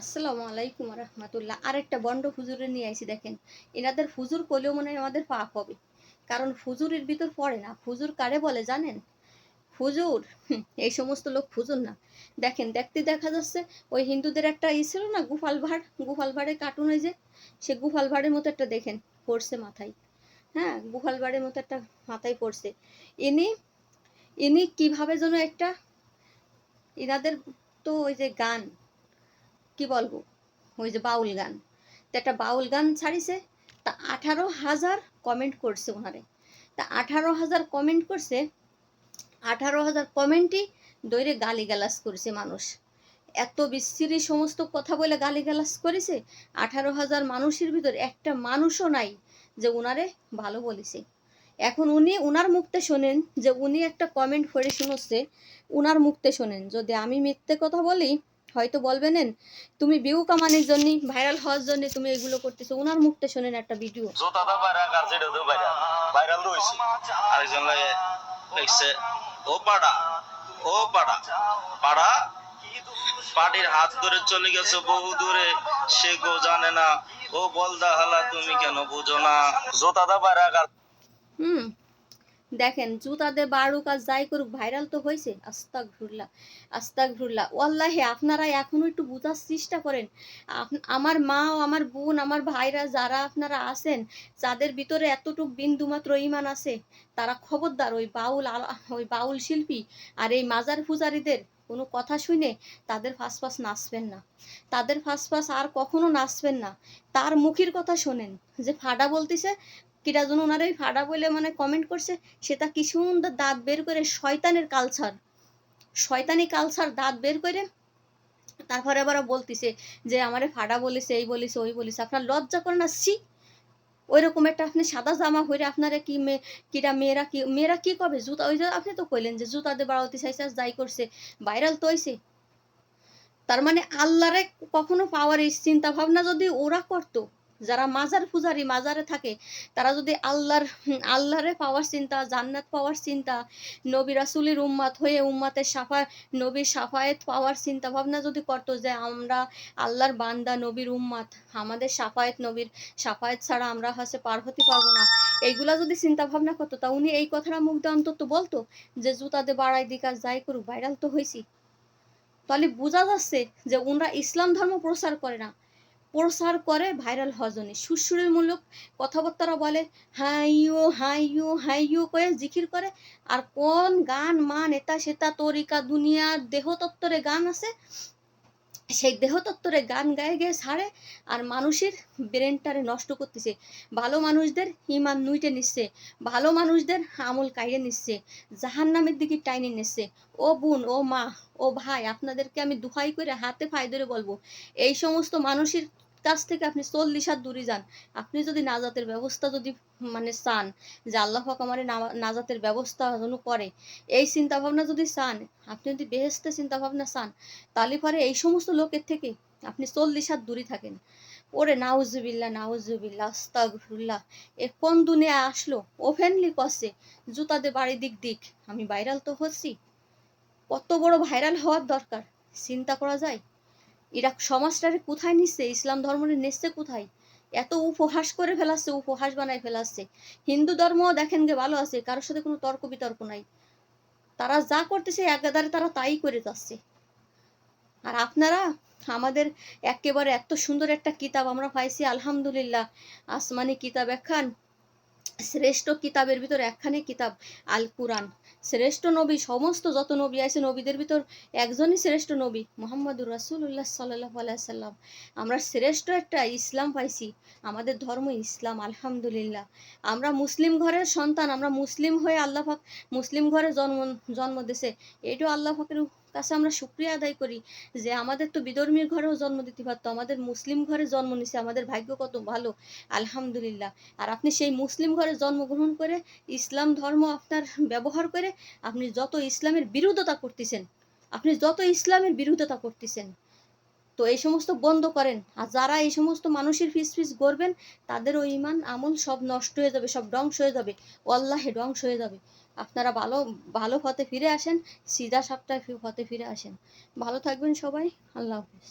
আসসালামু আলাইকুম রহমতুল্লাহ। আরেকটা বন্ড ফুজুরে নিয়ে আইছি দেখেন, এনাদের ফুজুর করলেও মনে হয় আমাদের পাপ হবে, কারণ ফুজুরের ভিতর পড়ে না। ফুজুর কারে বলে জানেন? ফুজুর এই সমস্ত লোক ফুজুর না। দেখেন, দেখতে দেখা যাচ্ছে ওই হিন্দুদের একটা ই ছিল না গুফাল ভাড় গুফাল ভাড়ে কার্টুন ওই যে, সে গুফাল ভাড়ের মতো একটা দেখেন, পড়ছে মাথায়। হ্যাঁ গুফাল ভাড়ের মতো একটা মাথায় পড়ছে। ইনি ইনি কীভাবে যেন একটা এনাদের তো ওই যে গান কি বলব? ওই যে বাউল গান। তো একটা বাউল গান ছাড়িছে, তা আঠারো হাজার কমেন্ট করছে ওনারে। তা আঠারো হাজার কমেন্ট করছে, আঠারো হাজার কমেন্টই দৈরে গালি গালাস করেছে মানুষ। এত বিশ্রী সমস্ত কথা বলে গালি গালাস করেছে, আঠারো হাজার মানুষের ভিতর একটা মানুষও নাই যে উনারে ভালো বলেছে। এখন উনি, উনার মুখতে শোনেন যে উনি একটা কমেন্ট করে শুনছে, উনার মুখতে শোনেন। যদি আমি মিথ্যে কথা বলি হয়তো বলবেন তুমি ভিউ কামানোর জন্য ভাইরাল হওয়ার জন্য তুমি এগুলো করতেছো। ওনার মুখতে শোনেন একটা ভিডিও ভাইরাল হইছে। আরেকজন লাগে লিখছে ও পাড়া ও পাড়া পাড়া পাটির হাত ধরে চলে গেছে বহু দূরে সে গো জানে না। ও বলদা হালা তুমি কেন বুঝো না? জোতা দা বাইরা হুম। দেখেন জুতাদের বারুক আর যাই করুক ভাইরাল তো হয়েছে আস্তাক ঘুরলা আস্তাক ঘুরলা ওয়াল্লাহে, আপনারা এখনও একটু বোঝার চেষ্টা করেন। আমার মা ও আমার বোন, আমার ভাইরা যারা আপনারা আছেন, যাদের ভিতরে এতটুক বিন্দুমাত্র ইমান আছে, তারা খবরদার, ওই বাউল ওই বাউল শিল্পী আর এই মাজার পূজারীদের কোনো কথা শুনে তাদের ফাঁস ফাঁস নাচবেন না। তাদের ফাঁস ফাঁস আর কখনো নাচবেন না। তার মুখের কথা শোনেন। যে ফাডা বলতেছে কিরা যেন ওনার ওই ফাডা বলে মানে কমেন্ট করছে, সেটা কি সুন্দর দাঁত বের করে শয়তানের কালচার শয়তানি কালচার দাঁত বের করে। তারপরে আবার বলতিছে যে, আমারে ফাডা বলেছে, এই বলেছে, ওই বলেছে। আপনার লজ্জা করে না? সি ওই রকম একটা আপনি সাদা জামা হইরে আপনারা কি কিরা মেয়েরা কি মেয়েরা কি কবে জুতা, ওই আপনি তো কইলেন যে, জুতা দিয়ে বাড়াতে চাইছে যাই করছে ভাইরাল তো হইছে। তার মানে আল্লাহরে কখনো পাওয়ার এই চিন্তা ভাবনা যদি ওরা করতো যারা মাজার পূজারি, মাজারে থাকে, তারা যদি আল্লাহর, আল্লাহরে পাওয়ার চিন্তা, জান্নাত পাওয়ার চিন্তা, নবী রাসুলের উম্মাত হয়ে উম্মাতের সাফা, নবীর সাফায়েত পাওয়ার চিন্তা ভাবনা যদি করতো যে আমরা আল্লাহর বান্দা, নবীর উম্মাত, আমাদের সাফায়েত নবীর সাফায়েত ছাড়া আমরা হচ্ছে পার হতে পারব না। এইগুলা যদি চিন্তা ভাবনা করতো, তা উনি এই কথাটা মুখ দিয়ে অন্তত বলতো যে জুতাতে বাড়াই দিক যাই করুক, ভাইরাল তো হয়েছি তাহলে বোঝা যাচ্ছে যে, ওনরা ইসলাম ধর্ম প্রচার করে না। প্রচার করে ভাইরাল সুরসুরের মূলক কথাবার্তারা বলে হাইও হাইও হাইও করে জিকির করে। আর কোন গান মান এটা সেটা তরিকা, দুনিয়ার দেহতত্ত্বরে গান আছে সেই দেহতত্ত্বরে গান গায়ে গিয়ে ছাড়ে আর মানুষের ব্রেনটারে নষ্ট করতেছে। ভালো মানুষদের ইমান নুইটে নিচ্ছে, ভালো মানুষদের আমল কাইরে নিচ্ছে জাহান নামের দিকে টাইনে নিচ্ছে। ও বোন, ও মা, ও ভাই, আপনাদেরকে আমি দুহাই করে হাতে ফাই ধরে বলব, এই সমস্ত মানুষের কাছ থেকে আপনি চল্লিশ হাত দূরে যান। আপনি যদি নাজাতের ব্যবস্থা যদি মানে চান, যে আল্লাহ আমার নাজাতের ব্যবস্থা যেন করে, এই চিন্তা ভাবনা যদি চান, আপনি যদি বেহেস্তে চিন্তা ভাবনা চান, তাহলে পরে এই সমস্ত লোকের থেকে আপনি চল্লিশ হাত দূরে থাকেন। ওরে নাউজুবিল্লা নাউজুবিল্লা আস্তাগফিরুল্লাহ, এ কোন দুনিয়া আসলো? ওপেনলি করছে জুতাতে বাড়ি দিক দিক। আমি ভাইরাল তো হচ্ছি। কত বড় ভাইরাল হওয়ার দরকার। চিন্তা করা যায়? এরা সমাজটারে কোথায় নিচ্ছে? ইসলাম ধর্মরে নিচ্ছে কোথায়? এত উপহাস করে ফেলাচ্ছে, উপহাস বানায় ফেলাচ্ছে। হিন্দু ধর্ম দেখেন গে, ভালো আছে, কারোর সাথে কোনো তর্ক বিতর্ক নাই। তারা যা করতেছে একাধারে তারা তাই করে যাচ্ছে। আর আপনারা, আমাদের একেবারে এত সুন্দর একটা কিতাব আমরা পাইছি, আলহামদুলিল্লাহ, আসমানি কিতাব একখান। শ্রেষ্ঠ কিতাবের ভিতর একখানে কিতাব আল কুরআন শ্রেষ্ঠ নবী, সমস্ত যত নবী আছে, নবীদের ভিতর একজনই শ্রেষ্ঠ নবী, মোহাম্মদুর রাসুল্লাহ সাল্লাহ আলাইসাল্লাম আমরা শ্রেষ্ঠ একটা ইসলাম পাইছি, আমাদের ধর্ম ইসলাম, আলহামদুলিল্লাহ। আমরা মুসলিম ঘরের সন্তান, আমরা মুসলিম হয়ে আল্লাহ পাক, মুসলিম ঘরে জন্ম জন্ম দিছে। এটাও আল্লাহ পাকের কাছে আমরা শুক্রিয়া আদায় করি যে আমাদের তো বিধর্মীর ঘরেও জন্ম দিতে পারতো, আমাদের মুসলিম ঘরে জন্ম নিছে, আমাদের ভাগ্য কত ভালো, আলহামদুলিল্লাহ। আর আপনি সেই মুসলিম ঘরে জন্মগ্রহণ করে, ইসলাম ধর্ম আপনার ব্যবহার করে, আপনি যত ইসলামের বিরোধিতা করতেছেন, আপনি যত ইসলামের বিরোধিতা করতেছেন তো এই সমস্ত বন্ধ করেন। আর যারা এই সমস্ত মানুষের ফিস ফিস করবেন, তাদের ওই ইমান, আমল সব নষ্ট হয়ে যাবে, সব ডংস হয়ে যাবে। অল্লাহে ধ্বংস হয়ে যাবে। আপনারা ভালো ভালো পথে ফিরে আসেন, সিধা সাপটায় পথে ফিরে আসেন। ভালো থাকবেন সবাই। আল্লাহ হাফিজ।